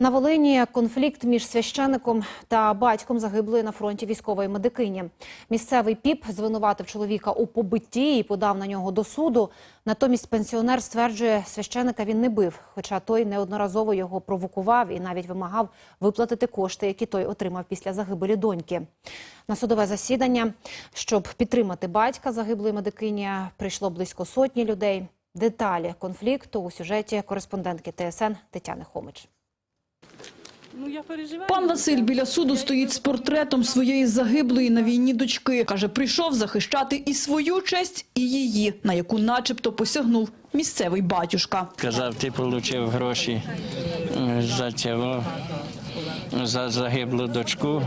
На Волині конфлікт між священником та батьком загиблої на фронті військової медикині. Місцевий піп звинуватив чоловіка у побитті і подав на нього до суду. Натомість пенсіонер стверджує, священика він не бив, хоча той неодноразово його провокував і навіть вимагав виплатити кошти, які той отримав після загибелі доньки. На судове засідання, щоб підтримати батька загиблої медикині, прийшло близько сотні людей. Деталі конфлікту у сюжеті кореспондентки ТСН Тетяни Хомич. Ну я переживаю. Пан Василь біля суду стоїть з портретом своєї загиблої на війні дочки. Каже, прийшов захищати і свою честь, і її, на яку начебто посягнув місцевий батюшка. Казав, ти отримав гроші за цього, за загиблу дочку,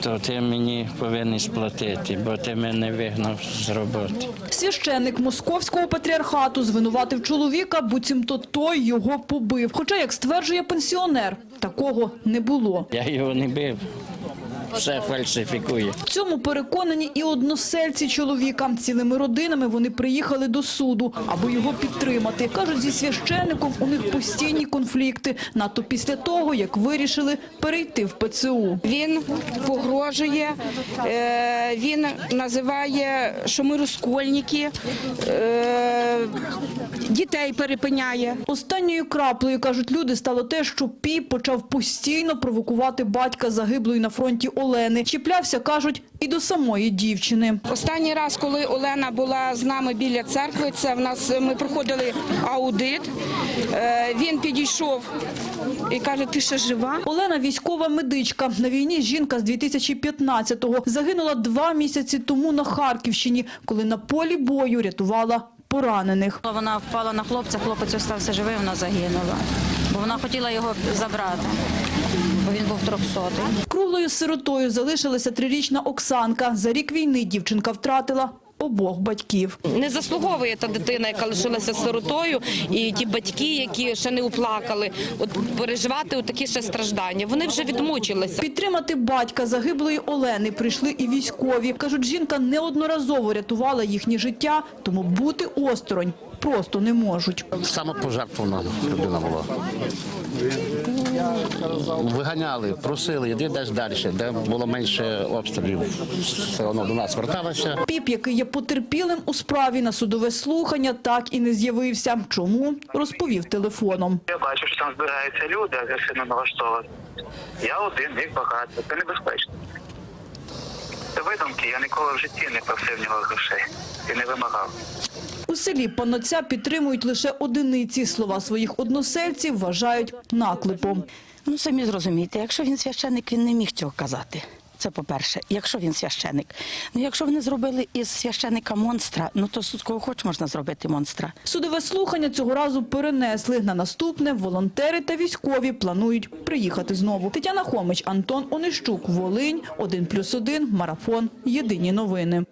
то ти мені повинен сплатити, бо ти мене вигнав з роботи. Священник московського патріархату звинуватив чоловіка, буцімто той його побив. Хоча, як стверджує пенсіонер, такого не було. Я його не бив, все фальсифікує. В цьому переконані і односельці чоловіка. Цілими родинами вони приїхали до суду, аби його підтримати. Кажуть, зі священником у них постійні конфлікти, надто після того, як вирішили перейти в ПЦУ. Він погрожує, е, він називає, що ми розкольники, е, дітей перепиняє. Останньою краплею, кажуть люди, стало те, що Пі почав постійно провокувати батька загиблої на фронті Олени. Чіплявся, кажуть, і до самої дівчини. Останній раз, коли Олена була з нами біля церкви, це в нас ми проходили аудит. Е, він підійшов і каже: Ти ще жива? Олена – військова медичка. На війні жінка з 2015-го загинула два місяці тому на Харківщині, коли на полі бою рятувала поранених. Вона впала на хлопця, хлопець остався живий, вона загинула. Бо вона хотіла його забрати, трьохсотий. Круглою сиротою залишилася трирічна Оксанка. За рік війни дівчинка втратила обох батьків. Не заслуговує та дитина, яка лишилася сиротою, і ті батьки, які ще не уплакали, от переживати от такі ще страждання. Вони вже відмучилися. Підтримати батька загиблої Олени прийшли і військові. Кажуть, жінка неодноразово рятувала їхнє життя, тому бути осторонь просто не можуть. Самопожертвована людина була. Виганяли, просили, йди десь далі, де було менше обстрілів. Все одно до нас верталося. Піп, який є потерпілим у справі на судове слухання, так і не з'явився. Чому? Розповів телефоном. Я бачу, що там збираються люди агресивно налаштовані. Я один, їх багато. Це небезпечно. Це видумки, я ніколи в житті не просив нього грошей і не вимагав. У селі панотця підтримують лише одиниці. Слова своїх односельців вважають наклепом. Ну, самі зрозумієте, якщо він священик, він не міг цього казати. Це по-перше, якщо він священик. Ну, якщо вони зробили із священика монстра, ну то з кого хоч можна зробити монстра. Судове слухання цього разу перенесли. На наступне волонтери та військові планують приїхати знову. Тетяна Хомич, Антон Онищук, Волинь, 1+,1, Марафон. Єдині новини.